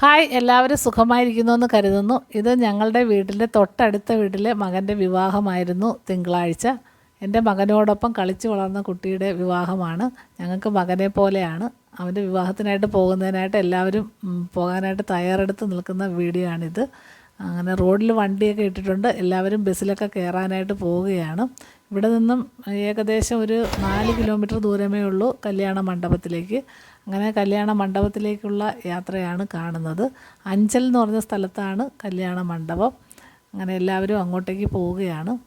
Hi എല്ലാവരും സുഖമായിരിക്കുന്നു എന്ന് കരുതുന്നു. ഇത് ഞങ്ങളുടെ വീട്ടിലെ തൊട്ടടുത്ത വീട്ടിലെ മകന്റെ വിവാഹമായിരുന്നു തിങ്കളാഴ്ച. എന്റെ മകനോടൊപ്പം കളിച്ചു വളർന്ന കുട്ടിയുടെ വിവാഹമാണ്. ഞങ്ങൾക്ക് മകനെ പോലെയാണ്. അവന്റെ വിവാഹത്തിനായിട്ട് പോകുന്നതിനായിട്ട് എല്ലാവരും പോകാനായിട്ട് തയ്യാറെടുത്ത് നിൽക്കുന്ന വീഡിയോ ആണിത് അങ്ങനെ റോഡിൽ വണ്ടിയൊക്കെ ഇട്ടിട്ടുണ്ട്. എല്ലാവരും ബസ്സിലൊക്കെ കയറാനായിട്ട് പോവുകയാണ്. ഇവിടെ നിന്നും ഏകദേശം ഒരു നാല് കിലോമീറ്റർ ദൂരമേ ഉള്ളൂ കല്യാണ മണ്ഡപത്തിലേക്ക്. അങ്ങനെ കല്യാണ മണ്ഡപത്തിലേക്കുള്ള യാത്രയാണ് കാണുന്നത്. അഞ്ചൽ എന്ന് പറഞ്ഞ സ്ഥലത്താണ് കല്യാണ മണ്ഡപം. അങ്ങനെ എല്ലാവരും അങ്ങോട്ടേക്ക് പോവുകയാണ്.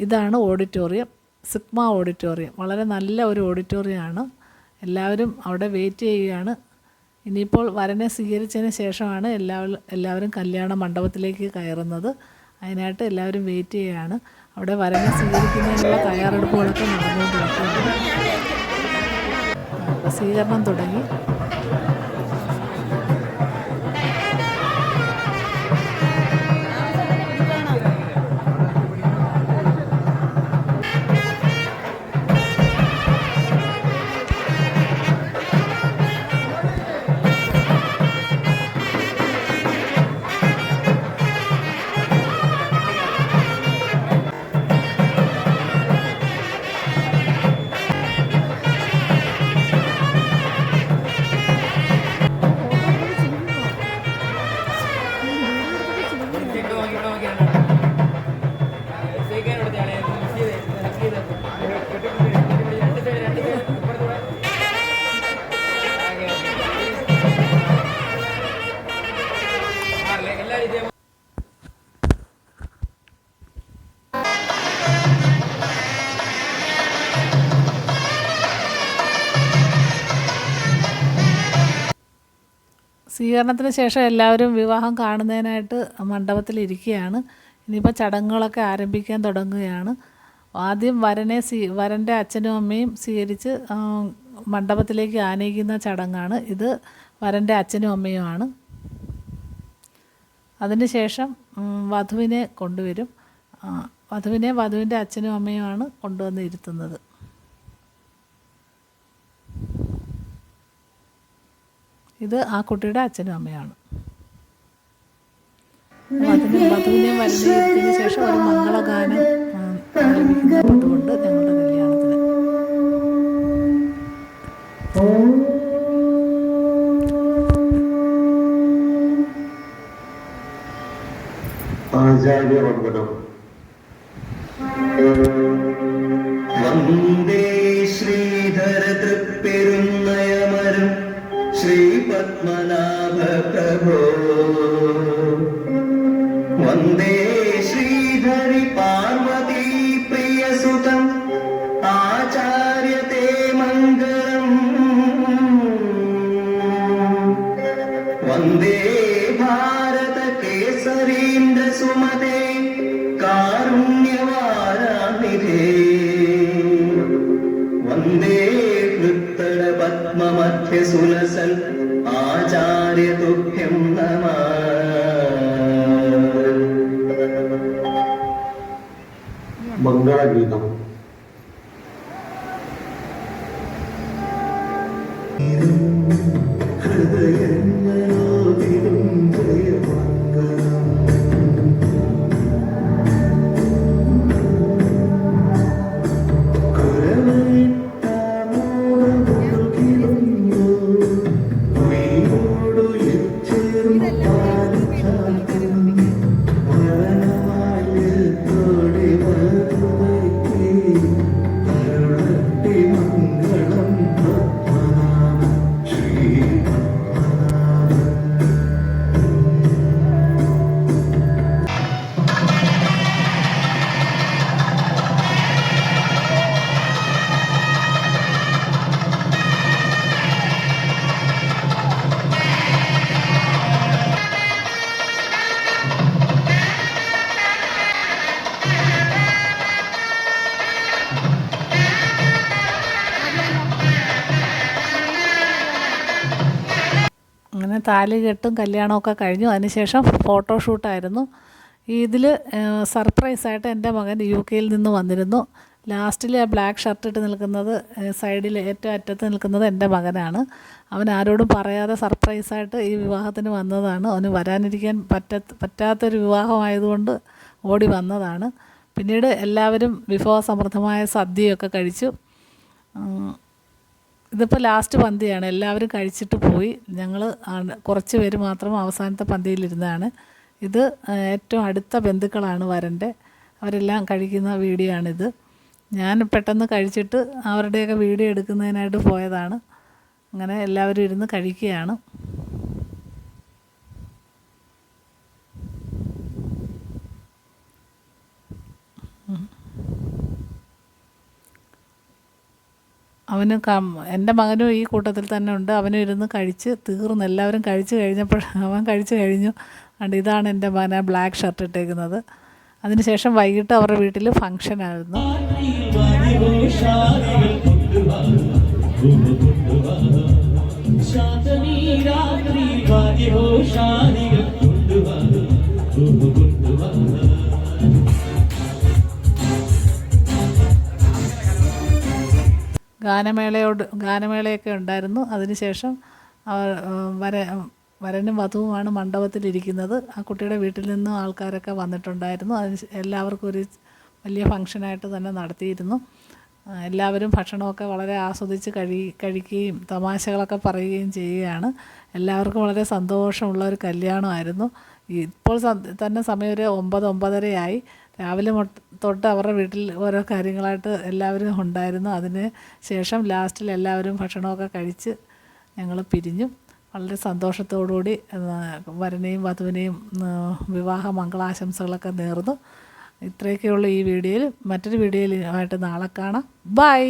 ഇതാണ് ഓഡിറ്റോറിയം സിഗ്മ ഓഡിറ്റോറിയം. വളരെ നല്ല ഒരു ഓഡിറ്റോറിയമാണ്. എല്ലാവരും അവിടെ വെയിറ്റ് ചെയ്യുകയാണ്. ഇനിയിപ്പോൾ വരനെ സ്വീകരിച്ചതിന് ശേഷമാണ് എല്ലാവരും എല്ലാവരും കല്യാണ മണ്ഡപത്തിലേക്ക് കയറുന്നത്. അതിനായിട്ട് എല്ലാവരും വെയിറ്റ് ചെയ്യുകയാണ്. അവിടെ വരനെ സ്വീകരിക്കുന്നതിനുള്ള തയ്യാറെടുപ്പുകളൊക്കെ നടന്നുകൊണ്ടിരിക്കുകയാണ്. സ്വീകരണം തുടങ്ങി. സ്വീകരണത്തിന് ശേഷം എല്ലാവരും വിവാഹം കാണുന്നതിനായിട്ട് മണ്ഡപത്തിൽ ഇരിക്കുകയാണ്. ഇനിയിപ്പോൾ ചടങ്ങുകളൊക്കെ ആരംഭിക്കാൻ തുടങ്ങുകയാണ്. ആദ്യം വരനെ സ്വീ വരന്റെ അച്ഛനും അമ്മയും സ്വീകരിച്ച് മണ്ഡപത്തിലേക്ക് ആനയിക്കുന്ന ചടങ്ങാണ് ഇത്. വരന്റെ അച്ഛനും അമ്മയുമാണ് അതിനുശേഷം വധുവിനെ കൊണ്ടുവരും. വധുവിനെ വധുവിന്റെ അച്ഛനും അമ്മയുമാണ് കൊണ്ടുവന്ന് ഇരുത്തുന്നത് ഇത് ആ കുട്ടിയുടെ അച്ഛനും അമ്മയാണ്. ശേഷം ഒരു മംഗളഗാനം ആലപിക്കുന്നുണ്ട് ഞങ്ങളുടെ കല്യാണത്തിന്. വന്ദേ ശ്രീധര തൃപ്പെരുന്നയമരം കേസരീന്ദ്ര സുമതേ വന്ദേ കൃത്തള പത്മമധ്യ സുലസൻ ആചാര്യ തുഭ്യം നമ. മംഗളഗീതം. അങ്ങനെ താലി കെട്ടും കല്യാണമൊക്കെ കഴിഞ്ഞു. അതിനുശേഷം ഫോട്ടോഷൂട്ടായിരുന്നു. ഇതിൽ സർപ്രൈസായിട്ട് എന്റെ മകൻ യു കെയിൽ നിന്ന് വന്നിരുന്നു. ലാസ്റ്റിൽ ആ ബ്ലാക്ക് ഷർട്ട് ഇട്ട് നിൽക്കുന്നത് സൈഡിൽ ഏറ്റവും അറ്റത്ത് നിൽക്കുന്നത് എന്റെ മകനാണ്. അവൻ ആരോടും പറയാതെ സർപ്രൈസായിട്ട് ഈ വിവാഹത്തിന് വന്നതാണ്. അവന് വരാനിരിക്കാൻ പറ്റാത്ത പറ്റാത്തൊരു വിവാഹമായതുകൊണ്ട് ഓടി വന്നതാണ്. പിന്നീട് എല്ലാവരും വിഭവസമൃദ്ധമായ സദ്യയൊക്കെ കഴിച്ചു. ഇതിപ്പോൾ ലാസ്റ്റ് പന്തിയാണ്. എല്ലാവരും കഴിച്ചിട്ട് പോയി. ഞങ്ങൾ കുറച്ച് പേര് മാത്രം അവസാനത്തെ പന്തിയിലിരുന്നതാണ് ഇത് ഏറ്റവും അടുത്ത ബന്ധുക്കളാണ് വരന്റെ അവരെല്ലാം കഴിക്കുന്ന വീഡിയോ ആണിത് ഞാൻ പെട്ടെന്ന് കഴിച്ചിട്ട് അവരുടെയൊക്കെ വീഡിയോ എടുക്കുന്നതിനായിട്ട് പോയതാണ്. അങ്ങനെ എല്ലാവരും ഇരുന്ന് കഴിക്കുകയാണ്. അവന് കം എന്റെ മകനും ഈ കൂട്ടത്തിൽ തന്നെ ഉണ്ട്. അവനും ഇരുന്ന് കഴിച്ച് തീർന്നു എല്ലാവരും കഴിച്ച് കഴിഞ്ഞപ്പോൾ അവൻ കഴിച്ച് കഴിഞ്ഞു. അതുകൊണ്ട് ഇതാണ് എന്റെ മകൻ ബ്ലാക്ക് ഷർട്ട് ഇട്ടേക്കുന്നത്. അതിനുശേഷം വൈകിട്ട് അവരുടെ വീട്ടിൽ ഫങ്ഷനായിരുന്നു ശാന്തമീ രാത്രി ഗാനമേളയോട് ഗാനമേളയൊക്കെ ഉണ്ടായിരുന്നു. അതിനുശേഷം വര വരനും വധുവുമാണ് മണ്ഡപത്തിലിരിക്കുന്നത്. ആ കുട്ടിയുടെ വീട്ടിൽ നിന്നും ആൾക്കാരൊക്കെ വന്നിട്ടുണ്ടായിരുന്നു. അതിന് എല്ലാവർക്കും ഒരു വലിയ ഫങ്ഷനായിട്ട് തന്നെ നടത്തിയിരുന്നു. എല്ലാവരും ഭക്ഷണമൊക്കെ വളരെ ആസ്വദിച്ച് കഴി കഴിക്കുകയും തമാശകളൊക്കെ പറയുകയും ചെയ്യുകയാണ്. എല്ലാവർക്കും വളരെ സന്തോഷമുള്ള ഒരു കല്യാണമായിരുന്നു. ഇപ്പോൾ തന്നെ സമയം ഒരു ഒമ്പത് ഒമ്പതരയായി. രാവിലെ തൊട്ട് അവരുടെ വീട്ടിൽ ഓരോ കാര്യങ്ങളായിട്ട് എല്ലാവരും ഉണ്ടായിരുന്നു. അതിന് ശേഷം ലാസ്റ്റിൽ എല്ലാവരും ഭക്ഷണമൊക്കെ കഴിച്ച് ഞങ്ങൾ പിരിഞ്ഞു. വളരെ സന്തോഷത്തോടുകൂടി വരനെയും വധുവിനെയും വിവാഹ മംഗളാശംസകളൊക്കെ നേർന്നു. ഇത്രയൊക്കെയുള്ള ഈ വീഡിയോയിൽ. മറ്റൊരു വീഡിയോയിലുമായിട്ട് നാളെ കാണാം. ബൈ!